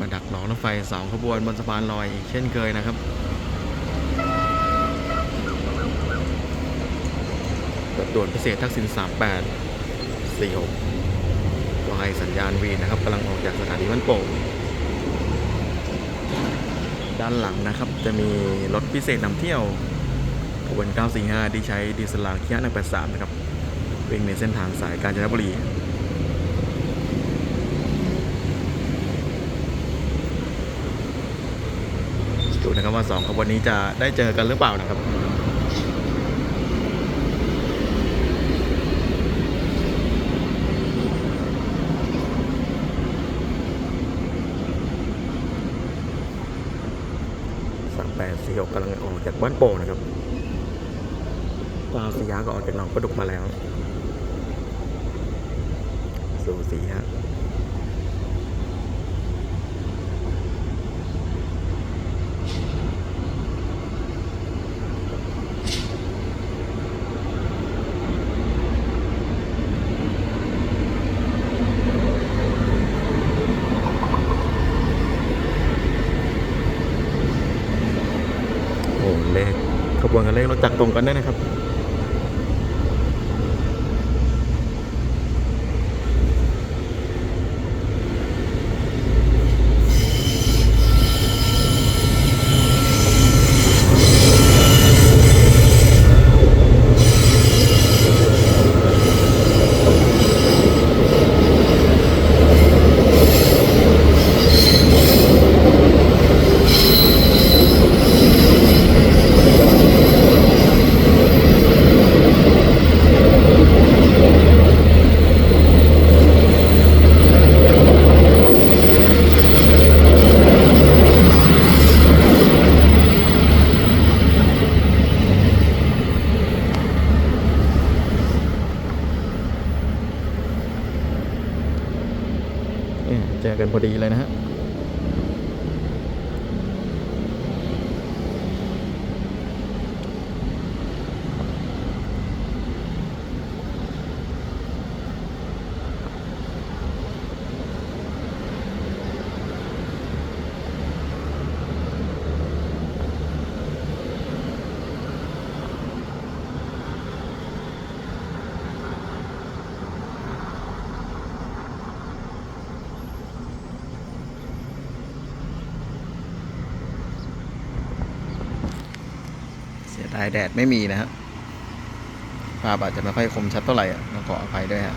มาดักรอรถไฟสองขบวนบนสะพานลอยอีกเช่นเคยนะครับรถด่วนพิเศษทักษิณ38 46วายสัญญาณวีนะครับกำลังออกจากสถานีบ้านโป่งด้านหลังนะครับจะมีรถพิเศษนำเที่ยวขบวน945 ที่ใช้ดีเซลลางเคีย183 นะครับ วิ่งในเส้นทางสายกาญจนบุรี ดู นะครับว่าสองขบวนนี้จะได้เจอกันหรือเปล่านะครับสามแปดสี่หกกำลังออกจากบ้านโป่งนะครับกลาสยาก็ออกจากหนองประดุกมาแล้ว สูสีฮะ โอ้เลขขบวนกันเลขรถจักรตรงกันได้นะครับ เนี่ยเจอกันพอดีเลยนะฮะ เสียดายแดดไม่มีนะฮะภาพอาจจะไม่ค่อยคมชัดเท่าไหร่อะต้องขออภัยด้วยฮะ